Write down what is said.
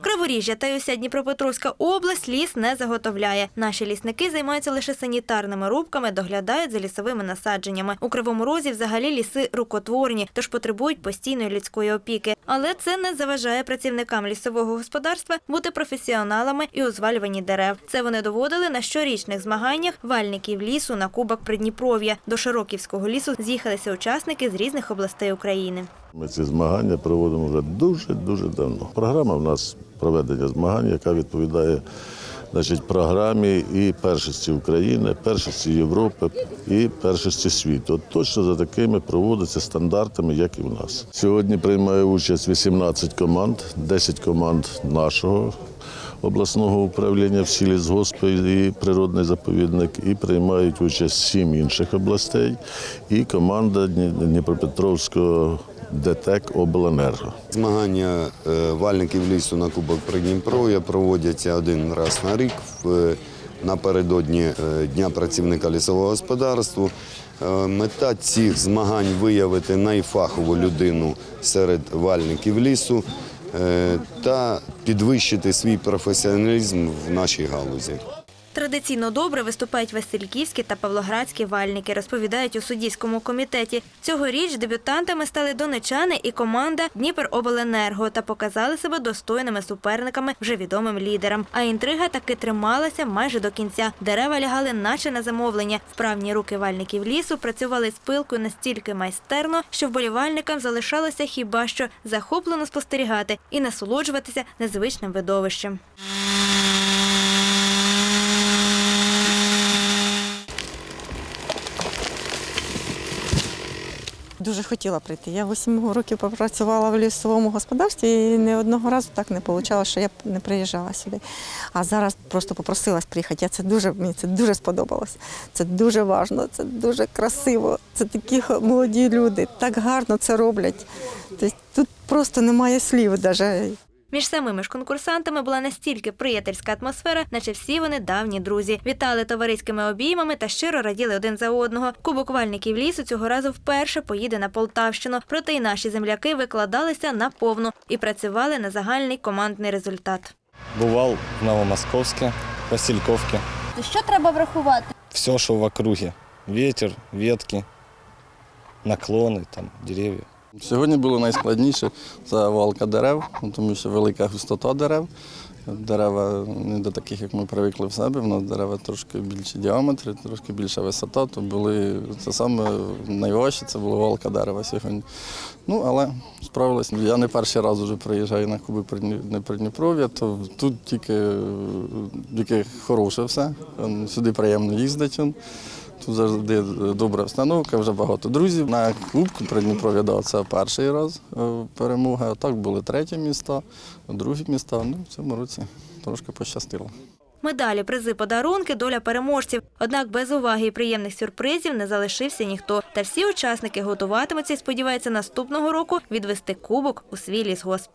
Криворіжжя та й уся Дніпропетровська область ліс не заготовляє. Наші лісники займаються лише санітарними рубками, доглядають за лісовими насадженнями. У Кривому Розі взагалі ліси рукотворні, тож потребують постійної людської опіки. Але це не заважає працівникам лісового господарства бути професіоналами і у звалюванні дерев. Це вони доводили на щорічних змаганнях вальників лісу на Кубок Придніпров'я. До Широківського лісу з'їхалися учасники з різних областей України. Ми ці змагання проводимо вже дуже-дуже давно. Програма в нас проведення змагань, яка відповідає значить, програмі і першості України, першості Європи і першості світу. От точно за такими проводяться стандартами, як і в нас. Сьогодні приймає участь 18 команд, 10 команд нашого. Обласного управління в сілі Згоспи і природний заповідник, і приймають участь сім інших областей, і команда Дніпропетровського ДТЕК Обленерго. Змагання е, вальників лісу на Кубок Придніпров'я проводяться один раз на рік напередодні е, Дня працівника лісового господарства. Е, Мета цих змагань виявити найфахову людину серед вальників лісу е, та підвищити свій професіоналізм в нашій галузі. Традиційно добре виступають Васильківські та Павлоградські вальники, розповідають у суддівському комітеті. Цьогоріч дебютантами стали донечани і команда Дніперобленерго та показали себе достойними суперниками вже відомим лідерам. А інтрига таки трималася майже до кінця. Дерева лягали наче на замовлення. Вправні руки вальників лісу працювали з пилкою настільки майстерно, що вболівальникам залишалося хіба що захоплено спостерігати і насолоджуватися незвичним видовищем. Дуже хотіла прийти. Я 8 років попрацювала в лісовому господарстві і не одного разу так не вийшло, що я не приїжджала сюди. А зараз просто попросилась приїхати. Я це дуже, мені це дуже сподобалось. Це дуже важливо, це дуже красиво. Це такі молоді люди, так гарно це роблять. Тобто, тут просто немає слів навіть. Між самими ж конкурсантами була настільки приятельська атмосфера, наче всі вони давні друзі. Вітали товариськими обіймами та щиро раділи один за одного. Кубок вальників лісу цього разу вперше поїде на Полтавщину. Проте й наші земляки викладалися наповну і працювали на загальний командний результат. Бував в Новомосковське, Васильковке. Що треба врахувати? Все, що в округе. Ветер, ветки, наклони, там, дерев'я. Сьогодні було найскладніше це валка дерев, тому що велика густота дерев. Дерева не до таких, як ми привикли в себе. У нас дерева трошки більші діаметри, трошки більша висота. То були це саме найважче, це була валка дерева сьогодні. Ну, але справилися. Я не перший раз вже приїжджаю на Куби Придніпров'я, то тут тільки, тільки хороше все. Сюди приємно їздити. Тут завжди добра обстановка, вже багато друзів. На Кубку Придніпров'я да, це перший раз е, перемога. Так були треті міста, другі міста. Ну, в цьому році трошки пощастило. Медалі, призи, подарунки, доля переможців. Однак без уваги і приємних сюрпризів не залишився ніхто. Та всі учасники готуватимуться і сподіваються наступного року відвести кубок у свій лісгосп.